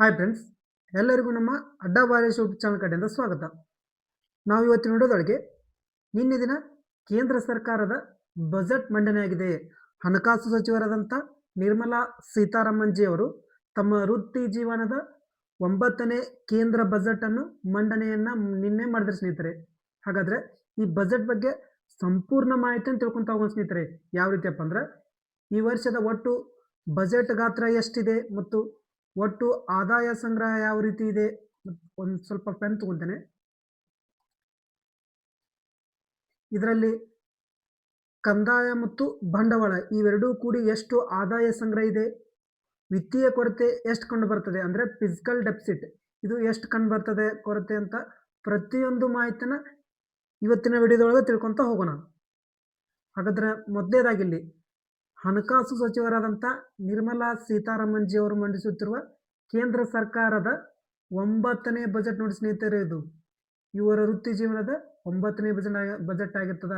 Hi friends ಎಲ್ಲರಿಗೂ ನಮ್ಮ ಅಡ್ಡ ಬಾಲೇಶ್ ಯೂಟ್ಯೂಬ್ ಚಾನಲ್ ಕಡೆಯಿಂದ ಸ್ವಾಗತ. ನಾವು ಇವತ್ತು ನೋಡೋದೊಳಗೆ ನಿನ್ನೆ ದಿನ ಕೇಂದ್ರ ಸರ್ಕಾರದ ಬಜೆಟ್ ಮಂಡನೆಯಾಗಿದೆ ಹಣಕಾಸು ಸಚಿವರಾದಂಥ ನಿರ್ಮಲಾ ಸೀತಾರಾಮನ್ ಜಿ ಅವರು ತಮ್ಮ ವೃತ್ತಿ ಜೀವನದ ಒಂಬತ್ತನೇ ಕೇಂದ್ರ ಬಜೆಟನ್ನು ಮಂಡನೆಯನ್ನು ನಿನ್ನೆ ಮಾಡಿದ್ರೆ ಸ್ನೇಹಿತರೆ. ಹಾಗಾದರೆ ಈ ಬಜೆಟ್ ಬಗ್ಗೆ ಸಂಪೂರ್ಣ ಮಾಹಿತಿಯನ್ನು ತಿಳ್ಕೊತಾ ಹೋಗೋಣ ಸ್ನೇಹಿತರೆ. ಯಾವ ರೀತಿಯಪ್ಪ ಅಂದ್ರೆ ಈ ವರ್ಷದ ಒಟ್ಟು ಬಜೆಟ್ ಗಾತ್ರ ಎಷ್ಟಿದೆ ಮತ್ತು ಒಟ್ಟು ಆದಾಯ ಸಂಗ್ರಹ ಯಾವ ರೀತಿ ಇದೆ? ಒಂದು ಸ್ವಲ್ಪ ಪೆನ್ ತಗೊಳ್ತೇನೆ ಇದರಲ್ಲಿ ಕಂದಾಯ ಮತ್ತು ಬಂಡವಾಳ ಇವೆರಡೂ ಕೂಡಿ ಎಷ್ಟು ಆದಾಯ ಸಂಗ್ರಹ ಇದೆ? ವಿತ್ತೀಯ ಕೊರತೆ ಎಷ್ಟು ಕಂಡು ಬರ್ತದೆ? ಅಂದರೆ ಫಿಸಿಕಲ್ ಡೆಪ್ಸಿಟ್ ಇದು ಎಷ್ಟು ಕಂಡು ಬರ್ತದೆ ಕೊರತೆ ಅಂತ ಪ್ರತಿಯೊಂದು ಮಾಹಿತಿನ ಇವತ್ತಿನ ವಿಡಿಯೋದೊಳಗೆ ತಿಳ್ಕೊತ ಹೋಗೋಣ. ಹಾಗಾದ್ರೆ ಮೊದಲೇದಾಗಿಲ್ಲಿ ಹಣಕಾಸು ಸಚಿವರಾದಂಥ ನಿರ್ಮಲಾ ಸೀತಾರಾಮನ್ ಜಿ ಅವರು ಮಂಡಿಸುತ್ತಿರುವ ಕೇಂದ್ರ ಸರ್ಕಾರದ ಒಂಬತ್ತನೇ ಬಜೆಟ್ ನೋಡಿ ಸ್ನೇಹಿತರೆ ಇದು. ಇವರ ವೃತ್ತಿ ಜೀವನದ ಒಂಬತ್ತನೇ ಬಜೆಟ್ ಬಜೆಟ್ ಆಗಿರ್ತದ.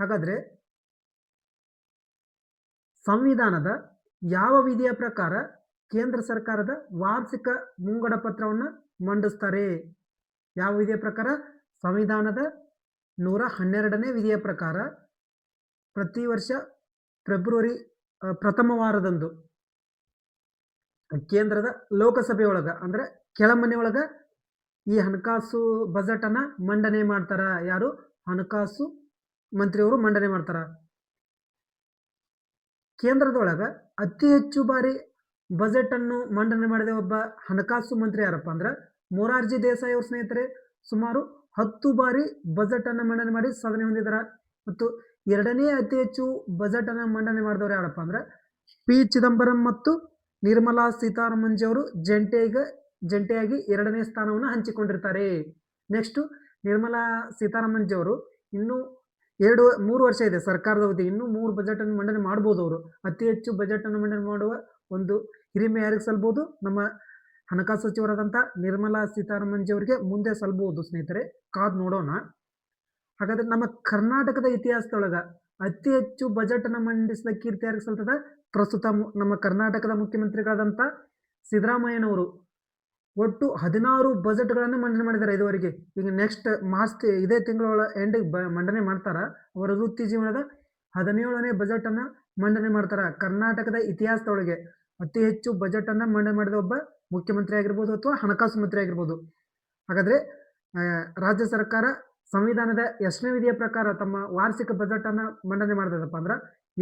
ಹಾಗಾದ್ರೆ ಸಂವಿಧಾನದ ಯಾವ ವಿಧಿಯ ಪ್ರಕಾರ ಕೇಂದ್ರ ಸರ್ಕಾರದ ವಾರ್ಷಿಕ ಮುಂಗಡ ಪತ್ರವನ್ನು ಮಂಡಿಸ್ತಾರೆ? ಯಾವ ವಿಧಿಯ ಪ್ರಕಾರ? ಸಂವಿಧಾನದ ನೂರ ಹನ್ನೆರಡನೇ ವಿಧಿಯ ಪ್ರಕಾರ ಪ್ರತಿ ವರ್ಷ ಫೆಬ್ರವರಿ ಪ್ರಥಮ ವಾರದಂದು ಕೇಂದ್ರದ ಲೋಕಸಭೆಯೊಳಗ, ಅಂದ್ರೆ ಕೆಳಮನೆ ಒಳಗ ಈ ಹಣಕಾಸು ಬಜೆಟ್ ಅನ್ನ ಮಂಡನೆ ಮಾಡ್ತಾರ ಯಾರು? ಹಣಕಾಸು ಮಂತ್ರಿಯವರು ಮಂಡನೆ ಮಾಡ್ತಾರ. ಕೇಂದ್ರದೊಳಗ ಅತಿ ಹೆಚ್ಚು ಬಾರಿ ಬಜೆಟ್ ಅನ್ನು ಮಂಡನೆ ಮಾಡಿದ ಒಬ್ಬ ಹಣಕಾಸು ಮಂತ್ರಿ ಯಾರಪ್ಪ ಅಂದ್ರೆ ಮೊರಾರ್ಜಿ ದೇಸಾಯಿ ಅವ್ರ ಸ್ನೇಹಿತರೆ, ಸುಮಾರು ಹತ್ತು ಬಾರಿ ಬಜೆಟ್ ಅನ್ನು ಮಂಡನೆ ಮಾಡಿ ಸಾಧನೆ ಹೊಂದಿದ್ದಾರೆ ಮತ್ತು ಎರಡನೇ ಅತಿ ಹೆಚ್ಚು ಬಜೆಟ್ ಅನ್ನು ಮಂಡನೆ ಮಾಡಿದವರು ಯಾರಪ್ಪ ಅಂದ್ರೆ ಪಿ ಚಿದಂಬರಂ ಮತ್ತು ನಿರ್ಮಲಾ ಸೀತಾರಾಮನ್ ಜಿ ಅವರು ಜಂಟಿಯಾಗಿ ಜಂಟಿಯಾಗಿ ಎರಡನೇ ಸ್ಥಾನವನ್ನು ಹಂಚಿಕೊಂಡಿರ್ತಾರೆ. ನೆಕ್ಸ್ಟ್ ನಿರ್ಮಲಾ ಸೀತಾರಾಮನ್ ಜಿ ಅವರು ಇನ್ನೂ ಎರಡು, ಮೂರು ವರ್ಷ ಇದೆ ಸರ್ಕಾರದ ಅವಧಿ, ಇನ್ನೂ ಮೂರು ಬಜೆಟ್ ಅನ್ನು ಮಂಡನೆ ಮಾಡ್ಬೋದು ಅವರು. ಅತಿ ಹೆಚ್ಚು ಬಜೆಟ್ ಅನ್ನು ಮಂಡನೆ ಮಾಡುವ ಒಂದು ಹಿರಿಮೆ ಯಾರಿಗೆ ಸಲ್ಬೋದು? ನಮ್ಮ ಹಣಕಾಸು ಸಚಿವರಾದಂಥ ನಿರ್ಮಲಾ ಸೀತಾರಾಮನ್ ಜಿ ಅವರಿಗೆ ಮುಂದೆ ಸಲ್ಬಹುದು ಸ್ನೇಹಿತರೆ. ಕಾದ್ ನೋಡೋಣ. ಹಾಗಾದ್ರೆ ನಮ್ಮ ಕರ್ನಾಟಕದ ಇತಿಹಾಸದೊಳಗ ಅತಿ ಹೆಚ್ಚು ಬಜೆಟ್ ಅನ್ನು ಮಂಡಿಸಿದ ಕೀರ್ತಿ ಯಾರಿಗೆ ಸಲ್ತದ? ಪ್ರಸ್ತುತ ನಮ್ಮ ಕರ್ನಾಟಕದ ಮುಖ್ಯಮಂತ್ರಿಗಳಾದಂತ ಸಿದ್ದರಾಮಯ್ಯನವರು. ಒಟ್ಟು ಹದಿನಾರು ಬಜೆಟ್ಗಳನ್ನು ಮಂಡನೆ ಮಾಡಿದ್ದಾರೆ ಇದುವರೆಗೆ ಈಗ ನೆಕ್ಸ್ಟ್ ಮಾರ್ಚ್ ತಿ- ಇದೇ ತಿಂಗಳ ಎಂಡಿಗೆ ಬ, ಮಂಡನೆ ಮಾಡ್ತಾರ. ಅವರ ವೃತ್ತಿ ಜೀವನದ ಹದಿನೇಳನೇ ಬಜೆಟ್ ಅನ್ನ ಮಂಡನೆ ಮಾಡ್ತಾರ ಕರ್ನಾಟಕದ ಇತಿಹಾಸದೊಳಗೆ. ಅತಿ ಹೆಚ್ಚು ಬಜೆಟ್ ಅನ್ನ ಮಂಡನೆ ಮಾಡಿದ ಒಬ್ಬ ಮುಖ್ಯಮಂತ್ರಿ ಆಗಿರ್ಬೋದು ಅಥವಾ ಹಣಕಾಸು ಮಂತ್ರಿ ಆಗಿರ್ಬೋದು. ಹಾಗಾದ್ರೆ ರಾಜ್ಯ ಸರ್ಕಾರ ಸಂವಿಧಾನದ ಎಷ್ಟನೇ ವಿಧಿಯ ಪ್ರಕಾರ ತಮ್ಮ ವಾರ್ಷಿಕ ಬಜೆಟ್ ಅನ್ನ ಮಂಡನೆ ಮಾಡ್ತದಪ್ಪ ಅಂದ್ರೆ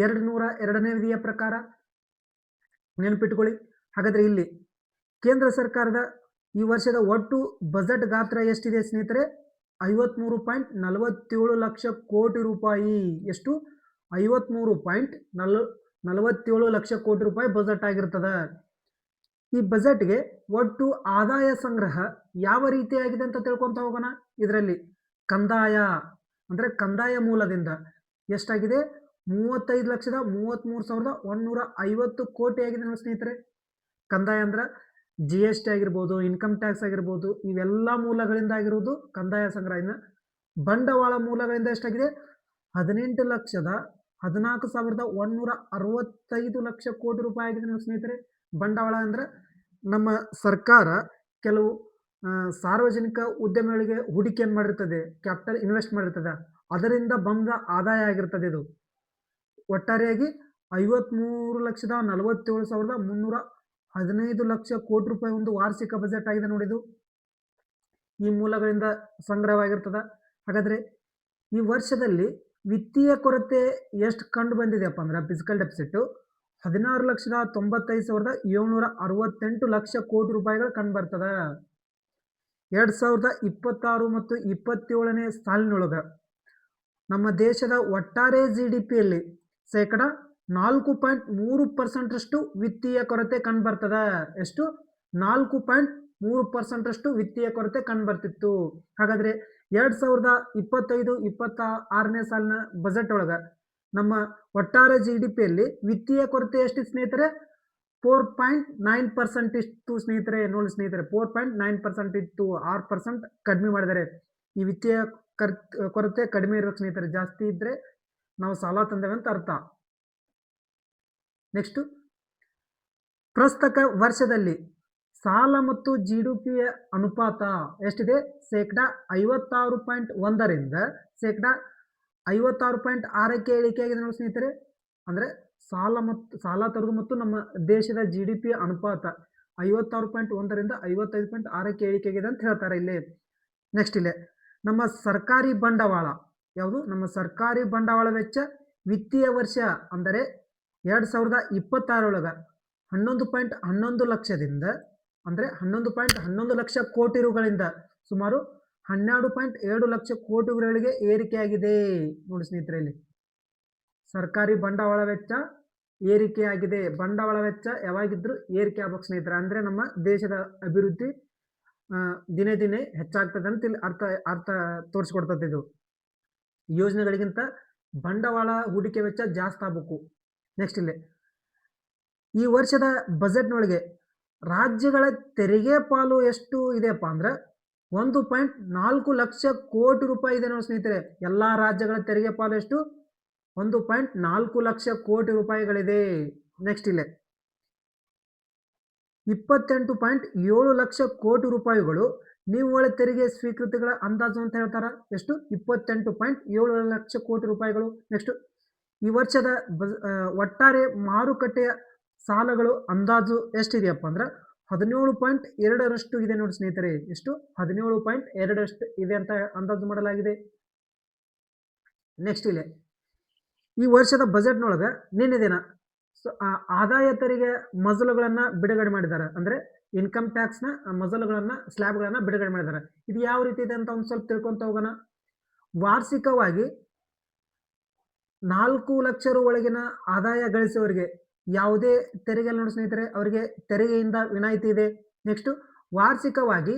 ಎರಡು ನೂರ ಎರಡನೇ ವಿಧಿಯ ಪ್ರಕಾರ ನೆನಪಿಟ್ಕೊಳ್ಳಿ. ಹಾಗಾದ್ರೆ ಇಲ್ಲಿ ಕೇಂದ್ರ ಸರ್ಕಾರದ ಈ ವರ್ಷದ ಒಟ್ಟು ಬಜೆಟ್ ಗಾತ್ರ ಎಷ್ಟಿದೆ ಸ್ನೇಹಿತರೆ? ಐವತ್ಮೂರು ಪಾಯಿಂಟ್ ನಲವತ್ತೇಳು ಲಕ್ಷ ಕೋಟಿ ರೂಪಾಯಿ. ಎಷ್ಟು? ಐವತ್ಮೂರು ಪಾಯಿಂಟ್ ನಲ್ ನಲವತ್ತೇಳು ಲಕ್ಷ ಕೋಟಿ ರೂಪಾಯಿ ಬಜೆಟ್ ಆಗಿರ್ತದ. ಈ ಬಜೆಟ್ಗೆ ಒಟ್ಟು ಆದಾಯ ಸಂಗ್ರಹ ಯಾವ ರೀತಿಯಾಗಿದೆ ಅಂತ ತಿಳ್ಕೊತ ಹೋಗೋಣ. ಇದರಲ್ಲಿ ಕಂದಾಯ, ಅಂದರೆ ಕಂದಾಯ ಮೂಲದಿಂದ ಎಷ್ಟಾಗಿದೆ? ಮೂವತ್ತೈದು ಲಕ್ಷದ ಮೂವತ್ತ್ಮೂರು ಸಾವಿರದ ಒಂದೂರ ಐವತ್ತು ಕೋಟಿ ಆಗಿದೆ ನನ್ನ ಸ್ನೇಹಿತರೆ. ಕಂದಾಯ ಅಂದ್ರೆ ಜಿ ಎಸ್ ಟಿ ಆಗಿರ್ಬೋದು ಇನ್ಕಮ್ ಟ್ಯಾಕ್ಸ್ ಆಗಿರ್ಬೋದು, ಇವೆಲ್ಲ ಮೂಲಗಳಿಂದ ಆಗಿರುವುದು ಕಂದಾಯ ಸಂಗ್ರಹ. ಬಂಡವಾಳ ಮೂಲಗಳಿಂದ ಎಷ್ಟಾಗಿದೆ? ಹದಿನೆಂಟು ಲಕ್ಷದ ಹದಿನಾಲ್ಕು ಸಾವಿರದ ಒಂದೂರ ಅರವತ್ತೈದು ಲಕ್ಷ ಕೋಟಿ ರೂಪಾಯಿ ಆಗಿದೆ ನನ್ನ ಸ್ನೇಹಿತರೆ. ಬಂಡವಾಳ ಅಂದ್ರೆ ನಮ್ಮ ಸರ್ಕಾರ ಕೆಲವು ಸಾರ್ವಜನಿಕ ಉದ್ಯಮಗಳಿಗೆ ಹೂಡಿಕೆಯನ್ನು ಮಾಡಿರ್ತದೆ? Capital invest ಮಾಡಿರ್ತದೆ. ಅದರಿಂದ ಬಂದ ಆದಾಯ ಆಗಿರ್ತದೆ ಇದು. ಒಟ್ಟಾರೆಯಾಗಿ ಐವತ್ಮೂರು ಲಕ್ಷದ ನಲವತ್ತೇಳು ಸಾವಿರದ ಮುನ್ನೂರ ಹದಿನೈದು ಲಕ್ಷ ಕೋಟಿ ರೂಪಾಯಿ ಒಂದು ವಾರ್ಷಿಕ ಬಜೆಟ್ ಆಗಿದೆ ನೋಡಿದು. ಈ ಮೂಲಗಳಿಂದ ಸಂಗ್ರಹವಾಗಿರ್ತದ. ಹಾಗಾದ್ರೆ ಈ ವರ್ಷದಲ್ಲಿ ವಿತ್ತೀಯ ಕೊರತೆ ಎಷ್ಟು ಕಂಡು ಬಂದಿದೆಯಪ್ಪ ಅಂದ್ರೆ ಫಿಸಿಕಲ್ ಡೆಪಿಸಿಟ್ಟು ಹದಿನಾರು ಲಕ್ಷದ ತೊಂಬತ್ತೈದು ಸಾವಿರದ ಏಳ್ನೂರ ಅರವತ್ತೆಂಟು ಲಕ್ಷ ಕೋಟಿ ರೂಪಾಯಿಗಳು ಕಂಡು ಬರ್ತದ. ಎರಡು ಸಾವಿರದ ಇಪ್ಪತ್ತಾರು ಮತ್ತು ಇಪ್ಪತ್ತೇಳನೇ ಸಾಲಿನೊಳಗೆ ನಮ್ಮ ದೇಶದ ಒಟ್ಟಾರೆ ಜಿ ಡಿ ಪಿಯಲ್ಲಿ ಶೇಕಡ ನಾಲ್ಕು ಪಾಯಿಂಟ್ ಮೂರು ಪರ್ಸೆಂಟಷ್ಟು ವಿತ್ತೀಯ ಕೊರತೆ ಕಂಡು ಬರ್ತದ ಎಷ್ಟು? ನಾಲ್ಕು ಪಾಯಿಂಟ್ ಮೂರು ಪರ್ಸೆಂಟಷ್ಟು ವಿತ್ತೀಯ ಕೊರತೆ ಕಂಡು ಬರ್ತಿತ್ತು ಹಾಗಾದ್ರೆ ಎರಡು ಸಾವಿರದ ಇಪ್ಪತ್ತೈದು ಇಪ್ಪತ್ತ ಆರನೇ ಸಾಲಿನ ಬಜೆಟ್ ಒಳಗ ನಮ್ಮ ಒಟ್ಟಾರೆ ಜಿ ಡಿ ಪಿಯಲ್ಲಿ ವಿತ್ತೀಯ ಕೊರತೆ ಎಷ್ಟು ಸ್ನೇಹಿತರೆ? ಫೋರ್ ಪಾಯಿಂಟ್ ನೈನ್ ಪರ್ಸೆಂಟ್ ಇಷ್ಟು ಸ್ನೇಹಿತರೆ ನೋಡಿ ಸ್ನೇಹಿತರೆ ಫೋರ್ ಪಾಯಿಂಟ್ ನೈನ್ ಪರ್ಸೆಂಟ್ ಇತ್ತು ಆರು ಪರ್ಸೆಂಟ್ ಕಡಿಮೆ ಮಾಡಿದ್ದಾರೆ. ಈ ವಿತ್ತೀಯ ಕರ್, ಕೊರತೆ ಕಡಿಮೆ ಇರಬೇಕು ಸ್ನೇಹಿತರೆ, ಜಾಸ್ತಿ ಇದ್ದರೆ ನಾವು ಸಾಲ ತಂದೇವೆ ಅಂತ ಅರ್ಥ. ನೆಕ್ಸ್ಟು ಪ್ರಸ್ತಕ ವರ್ಷದಲ್ಲಿ ಸಾಲ ಮತ್ತು ಜಿ ಡಿ ಪಿಯ ಅನುಪಾತ ಎಷ್ಟಿದೆ? ಶೇಕಡ ಐವತ್ತಾರು ಪಾಯಿಂಟ್ ಒಂದರಿಂದ ಶೇಕಡ ಐವತ್ತಾರು ಪಾಯಿಂಟ್ ಆರಕ್ಕೆ ಇಳಿಕೆ ಆಗಿದೆ ನೋಡಿ ಸ್ನೇಹಿತರೆ. ಅಂದರೆ ಸಾಲ ಮತ್ತು ಸಾಲ ತರೋದು ಮತ್ತು ನಮ್ಮ ದೇಶದ ಜಿ ಡಿ ಪಿ ಅನುಪಾತ ಐವತ್ತಾರು ಪಾಯಿಂಟ್ ಒಂದರಿಂದ ಐವತ್ತೈದು ಪಾಯಿಂಟ್ ಆರಕ್ಕೆ ಏರಿಕೆ ಆಗಿದೆ ಅಂತ ಹೇಳ್ತಾರೆ ಇಲ್ಲಿ. ನೆಕ್ಸ್ಟ್ ಇಲ್ಲೇ. ನಮ್ಮ ಸರ್ಕಾರಿ ಬಂಡವಾಳ. ಯಾವುದು? ನಮ್ಮ ಸರ್ಕಾರಿ ಬಂಡವಾಳ ವೆಚ್ಚ ವಿತ್ತೀಯ ವರ್ಷ ಅಂದರೆ ಎರಡು ಸಾವಿರದ ಇಪ್ಪತ್ತಾರೊಳಗೆ ಹನ್ನೊಂದು ಪಾಯಿಂಟ್ ಹನ್ನೊಂದು ಲಕ್ಷದಿಂದ ಅಂದರೆ ಹನ್ನೊಂದು ಪಾಯಿಂಟ್ ಹನ್ನೊಂದು ಲಕ್ಷ ಕೋಟಿ ರುಗಳಿಂದ ಸುಮಾರು ಹನ್ನೆರಡು ಪಾಯಿಂಟ್ ಎರಡು ಲಕ್ಷ ಕೋಟಿಗಳಿಗೆ ಏರಿಕೆಯಾಗಿದೆ. ನೋಡಿ ಸ್ನೇಹಿತರೆ ಇಲ್ಲಿ. ಸರ್ಕಾರಿ ಬಂಡವಾಳ ವೆಚ್ಚ ಏರಿಕೆಯಾಗಿದೆ ಬಂಡವಾಳ ವೆಚ್ಚ ಯಾವಾಗಿದ್ರೂ ಏರಿಕೆ ಆಗ್ಬೇಕು ಸ್ನೇಹಿತರೆ. ಅಂದರೆ ನಮ್ಮ ದೇಶದ ಅಭಿವೃದ್ಧಿ ದಿನೇ ದಿನೇ ಹೆಚ್ಚಾಗ್ತದೆ ಅಂತ ಇಲ್ಲಿ ಅರ್ಥ ಅರ್ಥ ತೋರಿಸ್ಕೊಡ್ತದೆ ಇದು. ಯೋಜನೆಗಳಿಗಿಂತ ಬಂಡವಾಳ ಹೂಡಿಕೆ ವೆಚ್ಚ ಜಾಸ್ತಿ ಆಗ್ಬೇಕು. ನೆಕ್ಸ್ಟ್ ಇಲ್ಲಿ. ಈ ವರ್ಷದ ಬಜೆಟ್ನೊಳಗೆ ರಾಜ್ಯಗಳ ತೆರಿಗೆ ಪಾಲು ಎಷ್ಟು ಇದೆಯಪ್ಪ ಅಂದ್ರೆ ಒಂದು ಪಾಯಿಂಟ್ ನಾಲ್ಕು ಲಕ್ಷ ಕೋಟಿ ರೂಪಾಯಿ ಇದೆ ನೋಡಿ ಸ್ನೇಹಿತರೆ. ಎಲ್ಲ ರಾಜ್ಯಗಳ ತೆರಿಗೆ ಪಾಲು ಎಷ್ಟು? ಒಂದು ಪಾಯಿಂಟ್ ನಾಲ್ಕು ಲಕ್ಷ ಕೋಟಿ ರೂಪಾಯಿಗಳಿದೆ. ನೆಕ್ಸ್ಟ್ ಇಲ್ಲೇ. ಇಪ್ಪತ್ತೆಂಟು ಪಾಯಿಂಟ್ ಏಳು ಲಕ್ಷ ಕೋಟಿ ರೂಪಾಯಿಗಳು ನಿವ್ವಳ ತೆರಿಗೆ ಸ್ವೀಕೃತಿಗಳ ಅಂದಾಜು ಅಂತ ಹೇಳ್ತಾರ. ಎಷ್ಟು? ಇಪ್ಪತ್ತೆಂಟು ಪಾಯಿಂಟ್ ಏಳು ಲಕ್ಷ ಕೋಟಿ ರೂಪಾಯಿಗಳು. ನೆಕ್ಸ್ಟ್ ಈ ವರ್ಷದ ಒಟ್ಟಾರೆ ಮಾರುಕಟ್ಟೆಯ ಸಾಲಗಳು ಅಂದಾಜು ಎಷ್ಟಿದೆಯಪ್ಪ ಅಂದ್ರೆ ಹದಿನೇಳು ಪಾಯಿಂಟ್ ಎರಡರಷ್ಟು ಇದೆ ನೋಡಿ ಸ್ನೇಹಿತರೆ. ಎಷ್ಟು? ಹದಿನೇಳು ಪಾಯಿಂಟ್ ಎರಡರಷ್ಟು ಇದೆ ಅಂತ ಅಂದಾಜು ಮಾಡಲಾಗಿದೆ. ನೆಕ್ಸ್ಟ್ ಇಲ್ಲಿ. ಈ ವರ್ಷದ ಬಜೆಟ್ನೊಳಗೆ ನಿನ್ನೆ ದಿನ ಸೊ ಆದಾಯ ತೆರಿಗೆ ಮಜಲುಗಳನ್ನು ಬಿಡುಗಡೆ ಮಾಡಿದ್ದಾರೆ ಅಂದರೆ ಇನ್ಕಮ್ ಟ್ಯಾಕ್ಸ್ನ ಮಜಲುಗಳನ್ನು ಸ್ಲ್ಯಾಬ್ಗಳನ್ನು ಬಿಡುಗಡೆ ಮಾಡಿದ್ದಾರೆ ಇದು ಯಾವ ರೀತಿ ಇದೆ ಅಂತ ಒಂದು ಸ್ವಲ್ಪ ತಿಳ್ಕೊತ ಹೋಗೋಣ. ವಾರ್ಷಿಕವಾಗಿ ನಾಲ್ಕು ಲಕ್ಷ ರು ಒಳಗಿನ ಆದಾಯ ಗಳಿಸುವವರಿಗೆ ಯಾವುದೇ ತೆರಿಗೆ ನೋಡಿ ಸ್ನೇಹಿತರೆ, ಅವರಿಗೆ ತೆರಿಗೆಯಿಂದ ವಿನಾಯಿತಿ ಇದೆ. ನೆಕ್ಸ್ಟು ವಾರ್ಷಿಕವಾಗಿ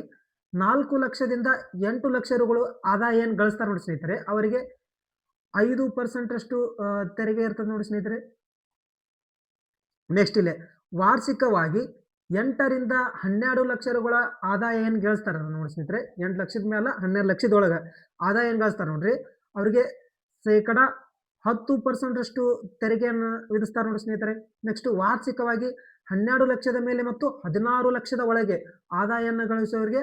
ನಾಲ್ಕು ಲಕ್ಷದಿಂದ ಎಂಟು ಲಕ್ಷ ರುಗಳು ಆದಾಯ ಏನು ಗಳಿಸ್ತಾರೆ ನೋಡಿ ಸ್ನೇಹಿತರೆ, ಅವರಿಗೆ ಐದು ಪರ್ಸೆಂಟರಷ್ಟು ತೆರಿಗೆ ಇರ್ತದೆ ನೋಡಿ ಸ್ನೇಹಿತರೆ. ನೆಕ್ಸ್ಟ್ ಇಲ್ಲೇ, ವಾರ್ಷಿಕವಾಗಿ ಎಂಟರಿಂದ ಹನ್ನೆರಡು ಲಕ್ಷ ರುಗಳ ಆದಾಯ ಏನು ಗಳಿಸ್ತಾರ ನೋಡಿ ಸ್ನೇಹಿತರೆ. ಎಂಟು ಲಕ್ಷದ ಮೇಲೆ ಹನ್ನೆರಡು ಲಕ್ಷದೊಳಗೆ ಆದಾಯ ಏನು ಗಳಿಸ್ತಾರೆ ನೋಡ್ರಿ. ಅವರಿಗೆ ಶೇಕಡ ಹತ್ತು ಪರ್ಸೆಂಟರಷ್ಟು ತೆರಿಗೆಯನ್ನು ವಿಧಿಸ್ತಾರೆ ನೋಡಿ ಸ್ನೇಹಿತರೆ. ನೆಕ್ಸ್ಟ್ ವಾರ್ಷಿಕವಾಗಿ ಹನ್ನೆರಡು ಲಕ್ಷದ ಮೇಲೆ ಮತ್ತು ಹದಿನಾರು ಲಕ್ಷದ ಒಳಗೆ ಆದಾಯವನ್ನು ಗಳಿಸೋರಿಗೆ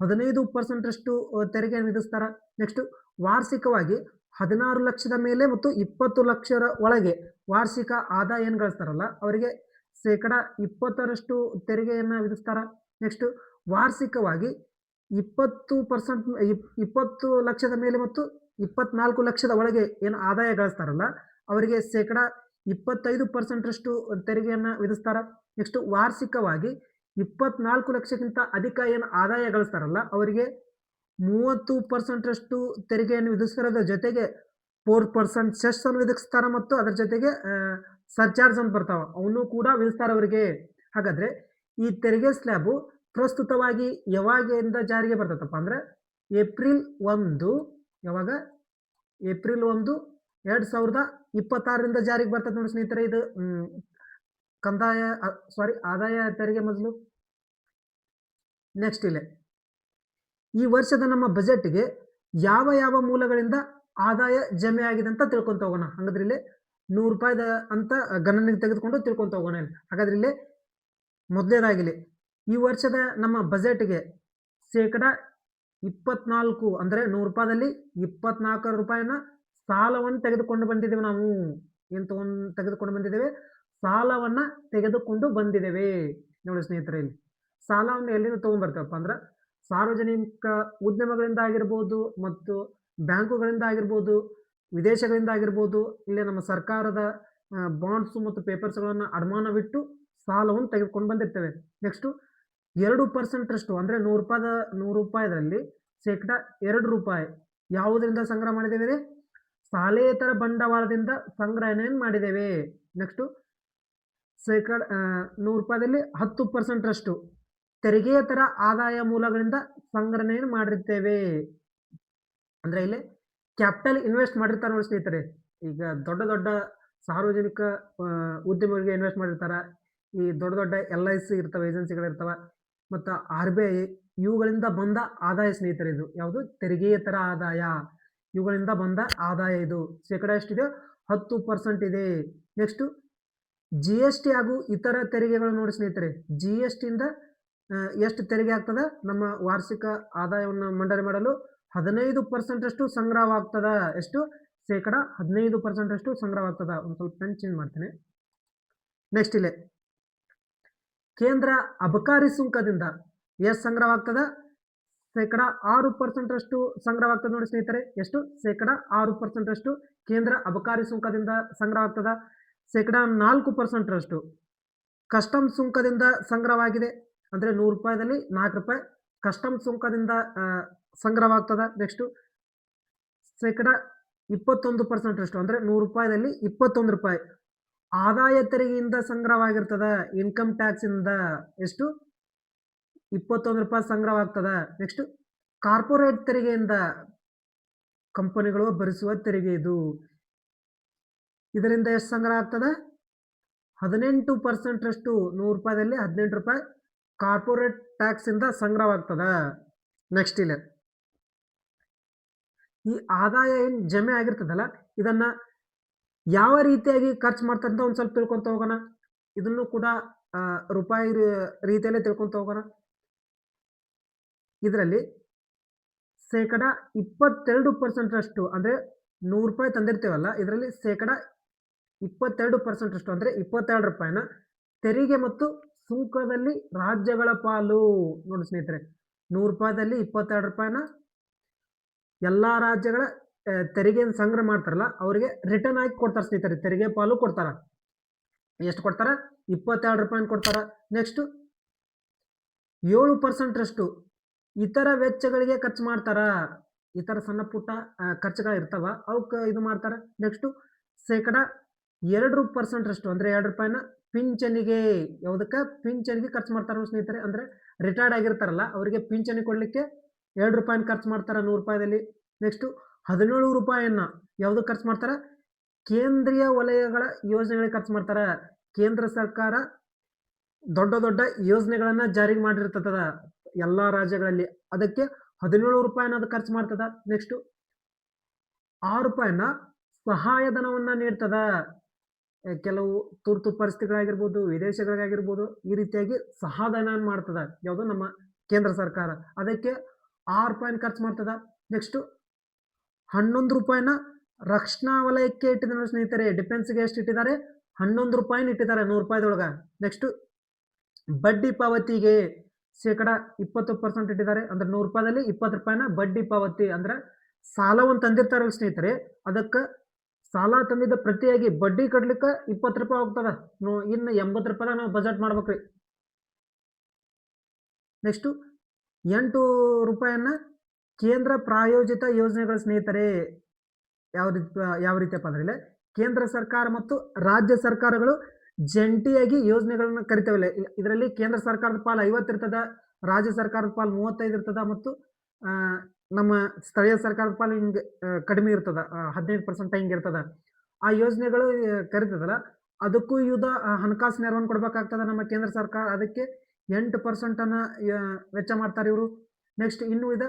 ಹದಿನೈದು ಪರ್ಸೆಂಟ್ರಷ್ಟು ತೆರಿಗೆಯನ್ನು ವಿಧಿಸ್ತಾರೆ. ನೆಕ್ಸ್ಟ್ ವಾರ್ಷಿಕವಾಗಿ ಹದಿನಾರು ಲಕ್ಷದ ಮೇಲೆ ಮತ್ತು ಇಪ್ಪತ್ತು ಲಕ್ಷರ ಒಳಗೆ ವಾರ್ಷಿಕ ಆದಾಯ ಏನು ಗಳಿಸ್ತಾರಲ್ಲ, ಅವರಿಗೆ ಶೇಕಡ ಇಪ್ಪತ್ತರಷ್ಟು ತೆರಿಗೆಯನ್ನು ವಿಧಿಸ್ತಾರೆ. ನೆಕ್ಸ್ಟ್ ವಾರ್ಷಿಕವಾಗಿ ಇಪ್ಪತ್ತು ಪರ್ಸೆಂಟ್ ಇಪ್ಪತ್ತು ಲಕ್ಷದ ಮೇಲೆ ಮತ್ತು ಇಪ್ಪತ್ನಾಲ್ಕು ಲಕ್ಷದ ಒಳಗೆ ಏನು ಆದಾಯ ಗಳಿಸ್ತಾರಲ್ಲ, ಅವರಿಗೆ ಶೇಕಡ ಇಪ್ಪತ್ತೈದು ಪರ್ಸೆಂಟರಷ್ಟು ತೆರಿಗೆಯನ್ನು ವಿಧಿಸ್ತಾರೆ. ನೆಕ್ಸ್ಟ್ ವಾರ್ಷಿಕವಾಗಿ ಇಪ್ಪತ್ನಾಲ್ಕು ಲಕ್ಷಕ್ಕಿಂತ ಅಧಿಕ ಏನು ಆದಾಯ ಗಳಿಸ್ತಾರಲ್ಲ, ಅವರಿಗೆ ಮೂವತ್ತು ಪರ್ಸೆಂಟಷ್ಟು ತೆರಿಗೆಯನ್ನು ವಿಧಿಸ್ತಿರೋದ್ರ ಜೊತೆಗೆ ಫೋರ್ ಪರ್ಸೆಂಟ್ ಸೆಸ್ ಅನ್ನು ವಿಧಿಸ್ತಾರೆ ಮತ್ತು ಅದರ ಜೊತೆಗೆ ಸರ್ಚಾರ್ಜ್ ಅಂತ ಬರ್ತಾವೆ. ಅವನು ಕೂಡ ವಿಧಿಸ್ತಾರೆ ಅವರಿಗೆ. ಹಾಗಾದ್ರೆ ಈ ತೆರಿಗೆ ಸ್ಲ್ಯಾಬು ಪ್ರಸ್ತುತವಾಗಿ ಯಾವಾಗಿಂದ ಜಾರಿಗೆ ಬರ್ತೈತಪ್ಪ ಅಂದ್ರೆ ಏಪ್ರಿಲ್ ಒಂದು, ಯಾವಾಗ? ಏಪ್ರಿಲ್ ಒಂದು ಎರಡು ಸಾವಿರದ ಇಪ್ಪತ್ತಾರರಿಂದ ಜಾರಿಗೆ ಬರ್ತದೆ ನೋಡಿ ಸ್ನೇಹಿತರೆ ಇದು ಕಂದಾಯ ಸಾರಿ ಆದಾಯ ತೆರಿಗೆ ಮೊದಲು ನೆಕ್ಸ್ಟ್ ಇಲ್ಲೇ. ಈ ವರ್ಷದ ನಮ್ಮ ಬಜೆಟ್ಗೆ ಯಾವ ಯಾವ ಮೂಲಗಳಿಂದ ಆದಾಯ ಜಮೆ ಆಗಿದೆ ಅಂತ ತಿಳ್ಕೊಂತ ಹೋಗೋಣ. ಹಾಗಾದ್ರೆ ಇಲ್ಲಿ ನೂರು ರೂಪಾಯಿದ ಅಂತ ಗಣನೆಗೆ ತೆಗೆದುಕೊಂಡು ತಿಳ್ಕೊಂತ ಹೋಗೋಣ ಹಾಗಾದ್ರೆ ಇಲ್ಲಿ ಮೊದಲೇದಾಗಿಲಿ, ಈ ವರ್ಷದ ನಮ್ಮ ಬಜೆಟ್ಗೆ ಶೇಕಡ ಇಪ್ಪತ್ನಾಲ್ಕು ಅಂದರೆ ನೂರು ರೂಪಾಯಿದಲ್ಲಿ ಇಪ್ಪತ್ನಾಲ್ಕು ರೂಪಾಯಿನ ಸಾಲವನ್ನು ತೆಗೆದುಕೊಂಡು ಬಂದಿದ್ದೇವೆ ನಾವು. ಏನು ತಗೊಂಡು ತೆಗೆದುಕೊಂಡು ಬಂದಿದ್ದೇವೆ? ಸಾಲವನ್ನು ತೆಗೆದುಕೊಂಡು ಬಂದಿದ್ದೇವೆ. ನೋಡಿ ಸ್ನೇಹಿತರೆ, ಇಲ್ಲಿ ಸಾಲವನ್ನು ಎಲ್ಲಿಂದ ತೊಗೊಂಡ್ಬರ್ತೇವಪ್ಪ ಅಂದ್ರೆ ಸಾರ್ವಜನಿಕ ಉದ್ಯಮಗಳಿಂದ ಆಗಿರ್ಬೋದು ಮತ್ತು ಬ್ಯಾಂಕುಗಳಿಂದ ಆಗಿರ್ಬೋದು, ವಿದೇಶಗಳಿಂದ ಆಗಿರ್ಬೋದು, ಇಲ್ಲೇ ನಮ್ಮ ಸರ್ಕಾರದ ಬಾಂಡ್ಸು ಮತ್ತು ಪೇಪರ್ಸ್ಗಳನ್ನು ಅಡಮಾನವಿಟ್ಟು ಸಾಲವನ್ನು ತೆಗೆದುಕೊಂಡು ಬಂದಿರ್ತೇವೆ. ನೆಕ್ಸ್ಟು ಎರಡು ಪರ್ಸೆಂಟಷ್ಟು ಅಂದರೆ ನೂರು ರೂಪಾಯಿದ, ನೂರು ರೂಪಾಯಿದ್ರಲ್ಲಿ ಶೇಕಡ ಎರಡು ರೂಪಾಯಿ. ಯಾವುದರಿಂದ ಸಂಗ್ರಹ ಮಾಡಿದ್ದೇವೆ ಸಾಲೇತರ ಬಂಡವಾಳದಿಂದ ಸಂಗ್ರಹಣೆಯನ್ನು ಮಾಡಿದ್ದೇವೆ. ನೆಕ್ಸ್ಟು ಶೇಕಡ ನೂರು ರೂಪಾಯಿದಲ್ಲಿ ಹತ್ತು ಪರ್ಸೆಂಟಷ್ಟು ತೆರಿಗೆಯೇತರ ಆದಾಯ ಮೂಲಗಳಿಂದ ಸಂಗ್ರಹಣೆಯನ್ನು ಮಾಡಿರ್ತೇವೆ. ಅಂದ್ರೆ ಇಲ್ಲಿ ಕ್ಯಾಪಿಟಲ್ ಇನ್ವೆಸ್ಟ್ ಮಾಡಿರ್ತಾರೆ ನೋಡಿ ಸ್ನೇಹಿತರೆ. ಈಗ ದೊಡ್ಡ ದೊಡ್ಡ ಸಾರ್ವಜನಿಕ ಉದ್ಯಮಗಳಿಗೆ ಇನ್ವೆಸ್ಟ್ ಮಾಡಿರ್ತಾರೆ. ಈ ದೊಡ್ಡ ದೊಡ್ಡ ಎಲ್ ಐ ಸಿ ಇರ್ತವೆ ಏಜೆನ್ಸಿಗಳಿರ್ತವೆ ಮತ್ತು ಆರ್ ಬಿ ಐ ಇವುಗಳಿಂದ ಬಂದ ಆದಾಯ ಸ್ನೇಹಿತರೆ ಇದು. ಯಾವುದು? ತೆರಿಗೆಯೇತರ ಆದಾಯ. ಇವುಗಳಿಂದ ಬಂದ ಆದಾಯ ಇದು. ಶೇಕಡ ಎಷ್ಟಿದೆ? ಹತ್ತು ಪರ್ಸೆಂಟ್ ಇದೆ. ನೆಕ್ಸ್ಟು ಜಿ ಎಸ್ ಟಿ ಹಾಗೂ ಇತರ ತೆರಿಗೆಗಳು ನೋಡಿ ಸ್ನೇಹಿತರೆ. ಜಿ ಎಸ್ ಟಿಯಿಂದ ಎಷ್ಟು ತೆರಿಗೆ ಆಗ್ತದೆ? ನಮ್ಮ ವಾರ್ಷಿಕ ಆದಾಯವನ್ನು ಮಂಡನೆ ಮಾಡಲು ಹದಿನೈದು ಪರ್ಸೆಂಟಷ್ಟು ಸಂಗ್ರಹವಾಗ್ತದ. ಎಷ್ಟು? ಶೇಕಡ ಹದಿನೈದು ಪರ್ಸೆಂಟಷ್ಟು ಸಂಗ್ರಹವಾಗ್ತದ. ಒಂದು ಸ್ವಲ್ಪ ಪೆನ್ ಚೇಂಜ್ ಮಾಡ್ತೀನಿ. ನೆಕ್ಸ್ಟ್ ಇಲ್ಲೇ. ಕೇಂದ್ರ ಅಬಕಾರಿ ಸುಂಕದಿಂದ ಎಷ್ಟು ಸಂಗ್ರಹವಾಗ್ತದ? ಶೇಕಡ ಆರು ಪರ್ಸೆಂಟಷ್ಟು ಸಂಗ್ರಹವಾಗ್ತದೆ ನೋಡಿ ಸ್ನೇಹಿತರೆ. ಎಷ್ಟು? ಶೇಕಡ ಆರು ಪರ್ಸೆಂಟಷ್ಟು ಕೇಂದ್ರ ಅಬಕಾರಿ ಸುಂಕದಿಂದ ಸಂಗ್ರಹವಾಗ್ತದ. ಶೇಕಡ ನಾಲ್ಕು ಪರ್ಸೆಂಟರಷ್ಟು ಕಸ್ಟಮ್ ಸುಂಕದಿಂದ ಸಂಗ್ರಹವಾಗಿದೆ. ಅಂದರೆ ನೂರು ರೂಪಾಯಿದಲ್ಲಿ ನಾಲ್ಕು ರೂಪಾಯಿ ಕಸ್ಟಮ್ ಸುಂಕದಿಂದ ಸಂಗ್ರಹವಾಗ್ತದೆ. ನೆಕ್ಸ್ಟು ಶೇಕಡ ಇಪ್ಪತ್ತೊಂದು ಪರ್ಸೆಂಟರಷ್ಟು ಅಂದರೆ ನೂರು ರೂಪಾಯಿದಲ್ಲಿ ಇಪ್ಪತ್ತೊಂದು ರೂಪಾಯಿ. ಆದಾಯ ತೆರಿಗೆಯಿಂದ ಸಂಗ್ರಹವಾಗಿರ್ತದ. ಇನ್ಕಮ್ ಟ್ಯಾಕ್ಸಿಂದ ಎಷ್ಟು? ಇಪ್ಪತ್ತೊಂದು ರೂಪಾಯಿ ಸಂಗ್ರಹವಾಗ್ತದ. ನೆಕ್ಸ್ಟ್ ಕಾರ್ಪೊರೇಟ್ ತೆರಿಗೆಯಿಂದ ಕಂಪನಿಗಳು ಭರಿಸುವ ತೆರಿಗೆ ಇದು. ಇದರಿಂದ ಎಷ್ಟು ಸಂಗ್ರಹ ಆಗ್ತದೆ? ಹದಿನೆಂಟು ಪರ್ಸೆಂಟರಷ್ಟು ನೂರು ರೂಪಾಯಿದಲ್ಲಿ ಹದಿನೆಂಟು ರೂಪಾಯಿ. ಕಾರ್ಪೊರೇಟ್ ಟ್ಯಾಕ್ಸಿಂದ ಸಂಗ್ರಹವಾಗ್ತದ. ನೆಕ್ಸ್ಟ್ ಇಲ್ಲ. ಈ ಆದಾಯ ಏನು ಜಮೆ ಆಗಿರ್ತದಲ್ಲ, ಇದನ್ನ ಯಾವ ರೀತಿಯಾಗಿ ಖರ್ಚು ಮಾಡ್ತಾರೆ ಅಂತ ಒಂದು ಸ್ವಲ್ಪ ತಿಳ್ಕೊಂತ ಹೋಗೋಣ. ಇದನ್ನು ಕೂಡ ರೂಪಾಯಿ ರೀತಿಯಲ್ಲೇ ತಿಳ್ಕೊಂತ ಹೋಗೋಣ. ಇದರಲ್ಲಿ ಶೇಕಡ ಇಪ್ಪತ್ತೆರಡು ಪರ್ಸೆಂಟರಷ್ಟು ಅಂದರೆ ನೂರು ರೂಪಾಯಿ ತಂದಿರ್ತೇವಲ್ಲ, ಇದರಲ್ಲಿ ಶೇಕಡ ಇಪ್ಪತ್ತೆರಡು ಪರ್ಸೆಂಟರಷ್ಟು ಅಂದರೆ ಇಪ್ಪತ್ತೆರಡು ರೂಪಾಯಿನ ತೆರಿಗೆ ಮತ್ತು ಸುಂಕದಲ್ಲಿ ರಾಜ್ಯಗಳ ಪಾಲು. ನೋಡಿ ಸ್ನೇಹಿತರೆ, ನೂರು ರೂಪಾಯಿದಲ್ಲಿ ಇಪ್ಪತ್ತೆರಡು ರೂಪಾಯಿನ ಎಲ್ಲ ರಾಜ್ಯಗಳ ತೆರಿಗೆ ಸಂಗ್ರಹ ಮಾಡ್ತಾರಲ್ಲ, ಅವರಿಗೆ ರಿಟರ್ನ್ ಆಗಿ ಕೊಡ್ತಾರೆ ಸ್ನೇಹಿತರೆ, ತೆರಿಗೆ ಪಾಲು ಕೊಡ್ತಾರ. ಎಷ್ಟು ಕೊಡ್ತಾರ? ಇಪ್ಪತ್ತೆರಡು ರೂಪಾಯಿನ ಕೊಡ್ತಾರ. ನೆಕ್ಸ್ಟ್ ಏಳು ಪರ್ಸೆಂಟ್ರಷ್ಟು ಇತರ ವೆಚ್ಚಗಳಿಗೆ ಖರ್ಚು ಮಾಡ್ತಾರ. ಇತರ ಸಣ್ಣ ಪುಟ್ಟ ಖರ್ಚುಗಳು ಇರ್ತಾವ, ಅವಕ್ಕೆ ಇದು ಮಾಡ್ತಾರ. ನೆಕ್ಸ್ಟು ಶೇಕಡ ಎರಡು ಪರ್ಸೆಂಟ್ರಷ್ಟು ಅಂದರೆ ಎರಡು ರೂಪಾಯಿನ ಪಿಂಚಣಿಗೆ ಯಾವುದಕ್ಕೆ? ಪಿಂಚಣಿಗೆ ಖರ್ಚು ಮಾಡ್ತಾರೆ ಸ್ನೇಹಿತರೆ, ಅಂದರೆ ರಿಟೈರ್ಡ್ ಆಗಿರ್ತಾರಲ್ಲ, ಅವರಿಗೆ ಪಿಂಚಣಿ ಕೊಡಲಿಕ್ಕೆ ಎರಡು ರೂಪಾಯಿನ ಖರ್ಚು ಮಾಡ್ತಾರೆ ನೂರು ರೂಪಾಯಿನಲ್ಲಿ. ನೆಕ್ಸ್ಟು ಹದಿನೇಳು ರೂಪಾಯಿಯನ್ನು ಯಾವುದಕ್ಕೆ ಖರ್ಚು ಮಾಡ್ತಾರೆ? ಕೇಂದ್ರೀಯ ವಲಯಗಳ ಯೋಜನೆಗಳಿಗೆ ಖರ್ಚು ಮಾಡ್ತಾರೆ. ಕೇಂದ್ರ ಸರ್ಕಾರ ದೊಡ್ಡ ದೊಡ್ಡ ಯೋಜನೆಗಳನ್ನು ಜಾರಿಗೆ ಮಾಡಿರ್ತದ ಎಲ್ಲ ರಾಜ್ಯಗಳಲ್ಲಿ. ಅದಕ್ಕೆ ಹದಿನೇಳು ರೂಪಾಯಿನ ಅದು ಖರ್ಚು ಮಾಡ್ತದ. ನೆಕ್ಸ್ಟು ಆರು ರೂಪಾಯಿನ ಸಹಾಯಧನವನ್ನು ನೀಡ್ತದ. ಕೆಲವು ತುರ್ತು ಪರಿಸ್ಥಿತಿಗಳಾಗಿರ್ಬೋದು ವಿದೇಶಗಳಿಗಾಗಿರ್ಬೋದು ಈ ರೀತಿಯಾಗಿ ಸಹಾಯಧನ ಮಾಡ್ತದ. ಯಾವುದು ನಮ್ಮ ಕೇಂದ್ರ ಸರ್ಕಾರ. ಅದಕ್ಕೆ ಆರು ರೂಪಾಯಿನ ಖರ್ಚು ಮಾಡ್ತದ. ನೆಕ್ಸ್ಟು ಹನ್ನೊಂದು ರೂಪಾಯಿನ ರಕ್ಷಣಾ ವಲಯಕ್ಕೆ ಇಟ್ಟಿದ್ದಾರೆ ಸ್ನೇಹಿತರೆ. ಡಿಫೆನ್ಸ್ಗೆ ಎಷ್ಟು ಇಟ್ಟಿದ್ದಾರೆ? ಹನ್ನೊಂದು ರೂಪಾಯಿನ ಇಟ್ಟಿದ್ದಾರೆ ನೂರು ರೂಪಾಯಿದೊಳಗೆ. ನೆಕ್ಸ್ಟು ಬಡ್ಡಿ ಪಾವತಿಗೆ ಶೇಕಡ ಇಪ್ಪತ್ತು ಪರ್ಸೆಂಟ್ ಇಟ್ಟಿದ್ದಾರೆ. ಅಂದ್ರೆ ನೂರು ರೂಪಾಯಿದಲ್ಲಿ ಇಪ್ಪತ್ತು ರೂಪಾಯಿನ ಬಡ್ಡಿ ಪಾವತಿ ಅಂದ್ರೆ ಸಾಲವನ್ನು ತಂದಿರ್ತಾರಲ್ಲ ಸ್ನೇಹಿತರೆ. ಅದಕ್ಕೆ ಸಾಲ ತಂದಿದ್ದ ಪ್ರತಿಯಾಗಿ ಬಡ್ಡಿ ಕಟ್ಲಿಕ್ಕ ಇಪ್ಪತ್ತು ರೂಪಾಯಿ ಹೋಗ್ತದ. ನೋ, ಇನ್ನು ಎಂಬತ್ತು ರೂಪಾಯಿ ನಾವು ಬಜೆಟ್ ಮಾಡ್ಬೇಕ್ರಿ. ನೆಕ್ಸ್ಟು ಎಂಟು ರೂಪಾಯಿಯನ್ನ ಕೇಂದ್ರ ಪ್ರಾಯೋಜಿತ ಯೋಜನೆಗಳ ಸ್ನೇಹಿತರೆ ಯಾವ ರೀತಿ ಯಾವ ರೀತಿಯಪ್ಪ ಅಂದ್ರೆ ಕೇಂದ್ರ ಸರ್ಕಾರ ಮತ್ತು ರಾಜ್ಯ ಸರ್ಕಾರಗಳು ಜಂಟಿಯಾಗಿ ಯೋಜನೆಗಳನ್ನ ಕರಿತವಲ್ಲ ಇದರಲ್ಲಿ ಕೇಂದ್ರ ಸರ್ಕಾರದ ಪಾಲ್ ಐವತ್ತು ಇರ್ತದ, ರಾಜ್ಯ ಸರ್ಕಾರದ ಪಾಲು ಮೂವತ್ತೈದು ಇರ್ತದ ಮತ್ತು ನಮ್ಮ ಸ್ಥಳೀಯ ಸರ್ಕಾರದ ಪಾಲು ಹಿಂಗೆ ಕಡಿಮೆ ಇರ್ತದ ಹದಿನೈದು ಪರ್ಸೆಂಟ್ ಹಿಂಗೆ ಇರ್ತದ. ಆ ಯೋಜನೆಗಳು ಕರಿತದಲ್ಲ, ಅದಕ್ಕೂ ಯುದ ಹಣಕಾಸು ನೆರವನ್ನು ಕೊಡ್ಬೇಕಾಗ್ತದ ನಮ್ಮ ಕೇಂದ್ರ ಸರ್ಕಾರ. ಅದಕ್ಕೆ ಎಂಟು ಪರ್ಸೆಂಟನ್ನು ವೆಚ್ಚ ಮಾಡ್ತಾರೆ ಇವರು. ನೆಕ್ಸ್ಟ್ ಇನ್ನು ಇದ,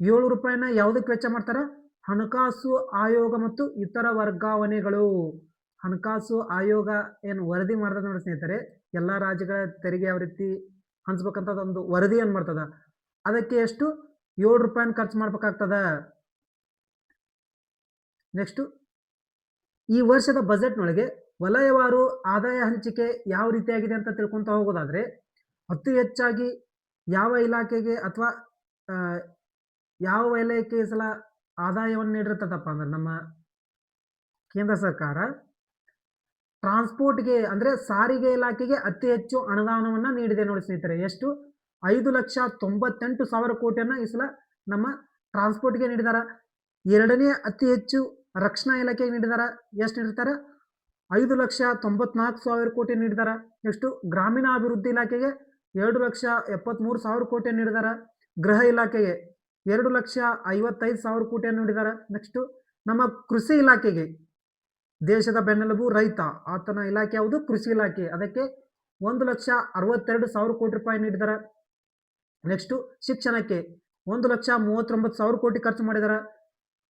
ಏಳು ರೂಪಾಯಿನ ಯಾವುದಕ್ಕೆ ವೆಚ್ಚ ಮಾಡ್ತಾರೆ? ಹಣಕಾಸು ಆಯೋಗ ಮತ್ತು ಇತರ ವರ್ಗಾವಣೆಗಳು. ಹಣಕಾಸು ಆಯೋಗ ಏನು ವರದಿ ಮಾಡ್ತದೆ ನೋಡಿ ಸ್ನೇಹಿತರೆ, ಎಲ್ಲ ರಾಜ್ಯಗಳ ತೆರಿಗೆ ಯಾವ ರೀತಿ ಹಂಚ್ಬೇಕಂತ ಒಂದು ವರದಿ ಏನು ಮಾಡ್ತದ? ಅದಕ್ಕೆ ಎಷ್ಟು? ಏಳು ರೂಪಾಯಿನ ಖರ್ಚು ಮಾಡ್ಬೇಕಾಗ್ತದ? ನೆಕ್ಸ್ಟು ಈ ವರ್ಷದ ಬಜೆಟ್ನೊಳಗೆ ವಲಯವಾರು ಆದಾಯ ಹಂಚಿಕೆ ಯಾವ ರೀತಿಯಾಗಿದೆ ಅಂತ ತಿಳ್ಕೊತಾ ಹೋಗೋದಾದ್ರೆ, ಅತಿ ಹೆಚ್ಚಾಗಿ ಯಾವ ಇಲಾಖೆಗೆ ಅಥವಾ ಯಾವ ವಲಯಕ್ಕೆ ಸಲ ಆದಾಯವನ್ನು ನೀಡಿರ್ತದಪ್ಪ ಅಂದ್ರೆ ನಮ್ಮ ಕೇಂದ್ರ ಸರ್ಕಾರ ಟ್ರಾನ್ಸ್ಪೋರ್ಟ್ಗೆ ಅಂದರೆ ಸಾರಿಗೆ ಇಲಾಖೆಗೆ ಅತಿ ಹೆಚ್ಚು ಅನುದಾನವನ್ನು ನೀಡಿದೆ ನೋಡಿ ಸ್ನೇಹಿತರೆ. ಎಷ್ಟು? ಐದು ಲಕ್ಷ ತೊಂಬತ್ತೆಂಟು ಸಾವಿರ ಕೋಟಿಯನ್ನು ಈ ಸಲ ನಮ್ಮ ಟ್ರಾನ್ಸ್ಪೋರ್ಟ್ಗೆ ನೀಡಿದಾರ. ಎರಡನೇ ಅತಿ ಹೆಚ್ಚು ರಕ್ಷಣಾ ಇಲಾಖೆಗೆ ನೀಡಿದಾರ. ಎಷ್ಟು ನೀಡ್ತಾರೆ ಐದು ಲಕ್ಷ ತೊಂಬತ್ನಾಲ್ಕು ಸಾವಿರ ಕೋಟಿ ನೀಡಿದಾರ. ನೆಕ್ಸ್ಟು ಗ್ರಾಮೀಣಾಭಿವೃದ್ಧಿ ಇಲಾಖೆಗೆ ಎರಡು ಲಕ್ಷ ಎಪ್ಪತ್ತ್ಮೂರು ಸಾವಿರ ಕೋಟಿ ನೀಡಿದಾರ. ಗೃಹ ಇಲಾಖೆಗೆ ಎರಡು ಲಕ್ಷ ಐವತ್ತೈದು ಸಾವಿರ ಕೋಟಿಯನ್ನು ನೀಡಿದಾರ. ನೆಕ್ಸ್ಟು ನಮ್ಮ ಕೃಷಿ ಇಲಾಖೆಗೆ ದೇಶದ ಬೆನ್ನೆಲುಬು ರೈತ. ಆತನ ಇಲಾಖೆ ಯಾವುದು? ಕೃಷಿ ಇಲಾಖೆ. ಅದಕ್ಕೆ ಒಂದು ಲಕ್ಷ ಅರವತ್ತೆರಡು ಸಾವಿರ ಕೋಟಿ ರೂಪಾಯಿ ನೀಡಿದಾರ. ನೆಕ್ಸ್ಟು ಶಿಕ್ಷಣಕ್ಕೆ ಒಂದು ಲಕ್ಷ ಮೂವತ್ತೊಂಬತ್ತು ಸಾವಿರ ಕೋಟಿ ಖರ್ಚು ಮಾಡಿದ್ದಾರೆ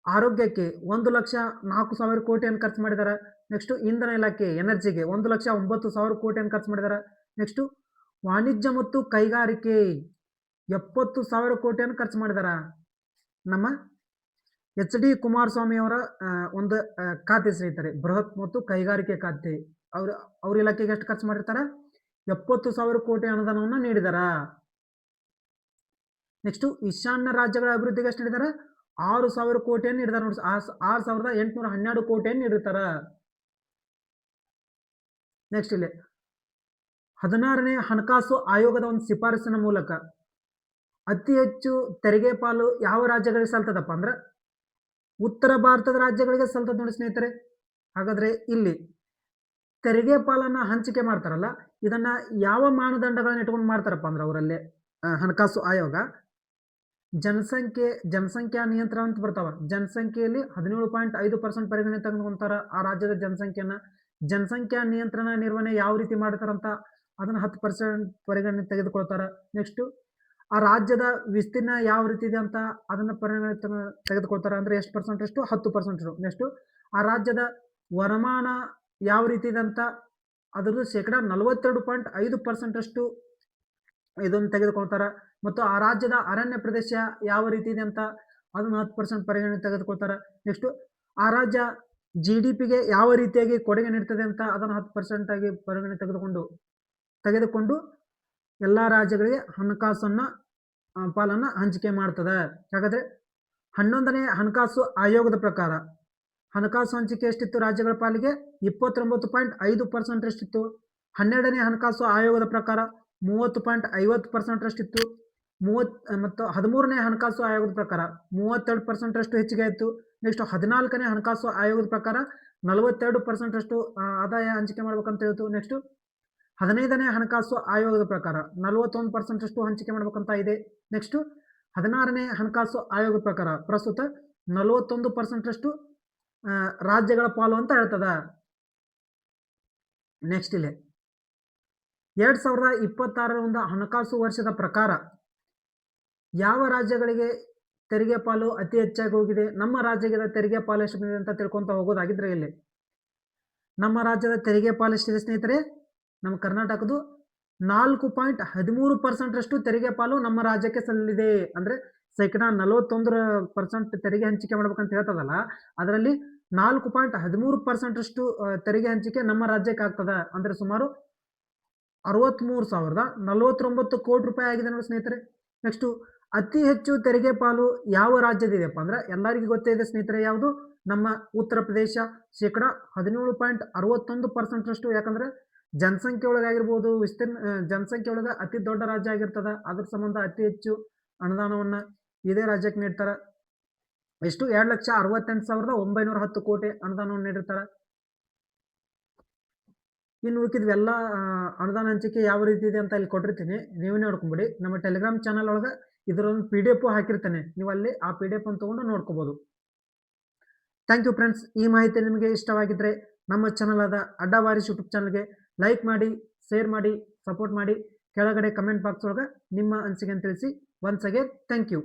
ಆರೋಗ್ಯಕ್ಕೆ ಒಂದು ಲಕ್ಷ ನಾಲ್ಕು ಸಾವಿರ ಕೋಟಿಯನ್ನು ಖರ್ಚು ಮಾಡಿದ್ದಾರೆ ನೆಕ್ಸ್ಟು ಇಂಧನ ಇಲಾಖೆ ಎನರ್ಜಿಗೆ ಒಂದು ಲಕ್ಷ ಒಂಬತ್ತು ಸಾವಿರ ಕೋಟಿಯನ್ನು ಖರ್ಚು ಮಾಡಿದ್ದಾರೆ ನೆಕ್ಸ್ಟು ವಾಣಿಜ್ಯ ಮತ್ತು ಕೈಗಾರಿಕೆ ಎಪ್ಪತ್ತು ಸಾವಿರ ಕೋಟಿಯನ್ನು ಖರ್ಚು ಮಾಡಿದ್ದಾರೆ ನಮ್ಮ ಎಚ್ ಡಿ ಕುಮಾರಸ್ವಾಮಿ ಅವರ ಒಂದು ಖಾತೆ ಸ್ನೇಹಿತರೆ, ಬೃಹತ್ ಮತ್ತು ಕೈಗಾರಿಕೆ ಖಾತೆ, ಅವ್ರ ಅವ್ರ ಇಲಾಖೆಗೆ ಎಷ್ಟು ಖರ್ಚು ಮಾಡಿರ್ತಾರೆ? ಎಪ್ಪತ್ತು ಸಾವಿರ ಕೋಟಿ ಅನುದಾನವನ್ನು ನೀಡಿದಾರ. ನೆಕ್ಸ್ಟ್ ಈಶಾನ್ಯ ರಾಜ್ಯಗಳ ಅಭಿವೃದ್ಧಿಗೆ ಎಷ್ಟು ನೀಡಿದಾರ ಆರು ಸಾವಿರ ಕೋಟಿಯನ್ನು ನೀಡಿದಾರ ನೋಡಿ ಆರು ಸಾವಿರದ ಎಂಟುನೂರ ಹನ್ನೆರಡು ಕೋಟಿಯನ್ನು ನೀಡಿರ್ತಾರ ನೆಕ್ಸ್ಟ್ ಇಲ್ಲಿ. ಹದಿನಾರನೇ ಹಣಕಾಸು ಆಯೋಗದ ಒಂದು ಶಿಫಾರಸಿನ ಮೂಲಕ ಅತಿ ಹೆಚ್ಚು ತೆರಿಗೆ ಪಾಲು ಯಾವ ರಾಜ್ಯಗಳಿಗೆ ಸಲ್ತದಪ್ಪ ಅಂದ್ರೆ ಉತ್ತರ ಭಾರತದ ರಾಜ್ಯಗಳಿಗೆ ಸಲ್ತದ ನೋಡಿ ಸ್ನೇಹಿತರೆ. ಹಾಗಾದ್ರೆ ಇಲ್ಲಿ ತೆರಿಗೆ ಪಾಲನ್ನ ಹಂಚಿಕೆ ಮಾಡ್ತಾರಲ್ಲ, ಇದನ್ನ ಯಾವ ಮಾನದಂಡಗಳನ್ನ ಇಟ್ಕೊಂಡು ಮಾಡ್ತಾರಪ್ಪ ಅಂದ್ರೆ ಅವರಲ್ಲಿ ಹಣಕಾಸು ಆಯೋಗ. ಜನಸಂಖ್ಯೆ, ಜನಸಂಖ್ಯಾ ನಿಯಂತ್ರಣ ಅಂತ ಬರ್ತಾವ. ಜನಸಂಖ್ಯೆಯಲ್ಲಿ ಹದಿನೇಳು ಪಾಯಿಂಟ್ ಐದು ಪರ್ಸೆಂಟ್ ಪರಿಗಣನೆ ತೆಗೆದುಕೊಂತಾರ. ಆ ರಾಜ್ಯದ ಜನಸಂಖ್ಯೆಯನ್ನ ಜನಸಂಖ್ಯಾ ನಿಯಂತ್ರಣ ನಿರ್ವಹಣೆ ಯಾವ ರೀತಿ ಮಾಡ್ತಾರಂತ ಅದನ್ನ ಹತ್ತು ಪರ್ಸೆಂಟ್ ಪರಿಗಣನೆ ತೆಗೆದುಕೊಳ್ತಾರ. ನೆಕ್ಸ್ಟ್ ಆ ರಾಜ್ಯದ ವಿಸ್ತೀರ್ಣ ಯಾವ ರೀತಿ ಇದೆ ಅಂತ ಅದನ್ನ ಪರಿಗಣನೆ ತೆಗೆ- ತೆಗೆದುಕೊಳ್ತಾರ ಅಂದ್ರೆ ಎಷ್ಟು ಪರ್ಸೆಂಟ್ ಅಷ್ಟು ಹತ್ತು ಪರ್ಸೆಂಟ್ ನೆಕ್ಸ್ಟ್ ಆ ರಾಜ್ಯದ ವರಮಾನ ಯಾವ ರೀತಿ ಇದೆ ಅಂತ ಅದರದ್ದು ಶೇಕಡ ನಲವತ್ತೆರಡು ಪಾಯಿಂಟ್ ಐದು ಪರ್ಸೆಂಟ್ ಅಷ್ಟು ಇದನ್ನು ತೆಗೆದುಕೊಳ್ತಾರೆ. ಮತ್ತು ಆ ರಾಜ್ಯದ ಅರಣ್ಯ ಪ್ರದೇಶ ಯಾವ ರೀತಿ ಇದೆ ಅಂತ ಅದನ್ನು ಹತ್ತು ಪರ್ಸೆಂಟ್ ಪರಿಗಣನೆ ತೆಗೆದುಕೊಳ್ತಾರೆ. ನೆಕ್ಸ್ಟು ಆ ರಾಜ್ಯ ಜಿ ಡಿ ಪಿಗೆ ಯಾವ ರೀತಿಯಾಗಿ ಕೊಡುಗೆ ನೀಡ್ತದೆ ಅಂತ ಅದನ್ನು ಹತ್ತು ಪರ್ಸೆಂಟ್ ಆಗಿ ಪರಿಗಣನೆ ತೆಗೆದುಕೊಂಡು ತೆಗೆದುಕೊಂಡು ಎಲ್ಲ ರಾಜ್ಯಗಳಿಗೆ ಹಣಕಾಸನ್ನ ಪಾಲನ್ನ ಹಂಚಿಕೆ ಮಾಡ್ತದೆ. ಹಾಗಾದ್ರೆ ಹನ್ನೊಂದನೇ ಹಣಕಾಸು ಆಯೋಗದ ಪ್ರಕಾರ ಹಣಕಾಸು ಹಂಚಿಕೆ ಎಷ್ಟಿತ್ತು ರಾಜ್ಯಗಳ ಪಾಲಿಗೆ? ಇಪ್ಪತ್ತೊಂಬತ್ತು ಪಾಯಿಂಟ್ ಐದು ಪರ್ಸೆಂಟ್ ಎಷ್ಟಿತ್ತು ಹನ್ನೆರಡನೇ ಹಣಕಾಸು ಆಯೋಗದ ಪ್ರಕಾರ ಮೂವತ್ತು ಪಾಯಿಂಟ್ ಐವತ್ತು ಪರ್ಸೆಂಟ್ ಇತ್ತು ಮೂವತ್ ಮತ್ತು ಹದಿಮೂರನೇ ಹಣಕಾಸು ಆಯೋಗದ ಪ್ರಕಾರ ಮೂವತ್ತೆರಡು ಪರ್ಸೆಂಟ್ ಅಷ್ಟು ಹೆಚ್ಚಿಗೆ ಆಯಿತು ನೆಕ್ಸ್ಟ್ ಹದಿನಾಲ್ಕನೇ ಹಣಕಾಸು ಆಯೋಗದ ಪ್ರಕಾರ ನಲವತ್ತೆರಡು ಪರ್ಸೆಂಟ್ ಅಷ್ಟು ಆ, ಆದಾಯ ಹಂಚಿಕೆ ಮಾಡ್ಬೇಕಂತ ಹೇಳ್ತು. ನೆಕ್ಸ್ಟ್ ಹದಿನೈದನೇ ಹಣಕಾಸು ಆಯೋಗದ ಪ್ರಕಾರ ನಲವತ್ತೊಂದು ಪರ್ಸೆಂಟ್ ಅಷ್ಟು ಹಂಚಿಕೆ ಮಾಡ್ಬೇಕಂತ ಇದೆ. ನೆಕ್ಸ್ಟ್ ಹದಿನಾರನೇ ಹಣಕಾಸು ಆಯೋಗದ ಪ್ರಕಾರ ಪ್ರಸ್ತುತ ನಲವತ್ತೊಂದು ಪರ್ಸೆಂಟ್ ಅಷ್ಟು ರಾಜ್ಯಗಳ ಪಾಲು ಅಂತ ಹೇಳ್ತದ. ನೆಕ್ಸ್ಟ್ ಇಲ್ಲಿ ಎರಡ್ ಸಾವಿರದ ಇಪ್ಪತ್ತಾರರ ಒಂದು ಹಣಕಾಸು ವರ್ಷದ ಪ್ರಕಾರ ಯಾವ ರಾಜ್ಯಗಳಿಗೆ ತೆರಿಗೆ ಪಾಲು ಅತಿ ಹೆಚ್ಚಾಗಿ ಹೋಗಿದೆ? ನಮ್ಮ ರಾಜ್ಯದ ತೆರಿಗೆ ಪಾಲು ಎಷ್ಟು ಅಂತ ತಿಳ್ಕೊಂತ ಹೋಗೋದಾಗಿದ್ರೆ ಇಲ್ಲಿ. ನಮ್ಮ ರಾಜ್ಯದ ತೆರಿಗೆ ಪಾಲು ಎಷ್ಟಿದೆ ಸ್ನೇಹಿತರೆ? ನಮ್ಮ ಕರ್ನಾಟಕದ್ದು ನಾಲ್ಕು ಪಾಯಿಂಟ್ ಹದಿಮೂರು ಪರ್ಸೆಂಟ್ರಷ್ಟು ತೆರಿಗೆ ಪಾಲು ನಮ್ಮ ರಾಜ್ಯಕ್ಕೆ ಸಲ್ಲಿದೆ ಅಂದರೆ ಶೇಕಡ ನಲವತ್ತೊಂದರ ಪರ್ಸೆಂಟ್ ತೆರಿಗೆ ಹಂಚಿಕೆ ಮಾಡ್ಬೇಕಂತ ಹೇಳ್ತದಲ್ಲ, ಅದರಲ್ಲಿ ನಾಲ್ಕು ಪಾಯಿಂಟ್ ಹದಿಮೂರು ಪರ್ಸೆಂಟ್ರಷ್ಟು ತೆರಿಗೆ ಹಂಚಿಕೆ ನಮ್ಮ ರಾಜ್ಯಕ್ಕೆ ಆಗ್ತದ. ಅಂದರೆ ಸುಮಾರು ಅರವತ್ತ್ಮೂರು ಸಾವಿರದ ನಲವತ್ತೊಂಬತ್ತು ಕೋಟಿ ರೂಪಾಯಿ ಆಗಿದೆ ನೋಡಿ ಸ್ನೇಹಿತರೆ. ನೆಕ್ಸ್ಟು ಅತಿ ಹೆಚ್ಚು ತೆರಿಗೆ ಪಾಲು ಯಾವ ರಾಜ್ಯದಿದೆಯಪ್ಪ ಅಂದ್ರೆ ಎಲ್ಲರಿಗೂ ಗೊತ್ತೇ ಇದೆ ಸ್ನೇಹಿತರೆ ಯಾವುದು? ನಮ್ಮ ಉತ್ತರ ಪ್ರದೇಶ ಶೇಕಡ ಹದಿನೇಳು ಪಾಯಿಂಟ್ ಅರವತ್ತೊಂದು ಪರ್ಸೆಂಟ್ರಷ್ಟು ಯಾಕಂದ್ರೆ ಜನಸಂಖ್ಯೆ ಒಳಗಾಗಿರ್ಬೋದು ವಿಸ್ತೀರ್ಣ ಜನಸಂಖ್ಯೆ ಒಳಗೆ ಅತಿ ದೊಡ್ಡ ರಾಜ್ಯ ಆಗಿರ್ತದೆ. ಅದ್ರ ಸಂಬಂಧ ಅತಿ ಹೆಚ್ಚು ಅನುದಾನವನ್ನು ಇದೇ ರಾಜ್ಯಕ್ಕೆ ನೀಡ್ತಾರೆ. ಎಷ್ಟು? ಎರಡು ಲಕ್ಷ ಅರವತ್ತೆಂಟು ಸಾವಿರದ ಒಂಬೈನೂರ ಹತ್ತು ಕೋಟಿ ಅನುದಾನವನ್ನು ನೀಡಿರ್ತಾರ. ಇನ್ನು ಉಳ್ಕಿದ್ವೆಲ್ಲ ಅನುದಾನ ಹಂಚಿಕೆ ಯಾವ ರೀತಿ ಇದೆ ಅಂತ ಇಲ್ಲಿ ಕೊಟ್ಟಿರ್ತೀನಿ. ನೀವೇ ನೋಡ್ಕೊಂಬಿಡಿ. ನಮ್ಮ ಟೆಲಿಗ್ರಾಮ್ ಚಾನಲ್ ಒಳಗೆ ಇದರೊಂದು ಪಿ ಡಿ ಎಫ್ ಹಾಕಿರ್ತೇನೆ. ನೀವು ಅಲ್ಲಿ ಆ ಪಿ ಡಿ ಎಫ್ ಅನ್ನು ತೊಗೊಂಡು ನೋಡ್ಕೋಬೋದು. ಥ್ಯಾಂಕ್ ಯು ಫ್ರೆಂಡ್ಸ್ ಈ ಮಾಹಿತಿ ನಿಮಗೆ ಇಷ್ಟವಾಗಿದ್ದರೆ ನಮ್ಮ ಚಾನಲ್ ಆದ ಅಡ್ಡವಾರಿಸ್ ಯೂಟ್ಯೂಬ್ ಚಾನಲ್ಗೆ ಲೈಕ್ ಮಾಡಿ ಶೇರ್ ಮಾಡಿ ಸಪೋರ್ಟ್ ಮಾಡಿ. ಕೆಳಗಡೆ ಕಮೆಂಟ್ ಬಾಕ್ಸ್ ಒಳಗೆ ನಿಮ್ಮ ಅನಿಸಿಕೆ ತಿಳಿಸಿ. Once again thank you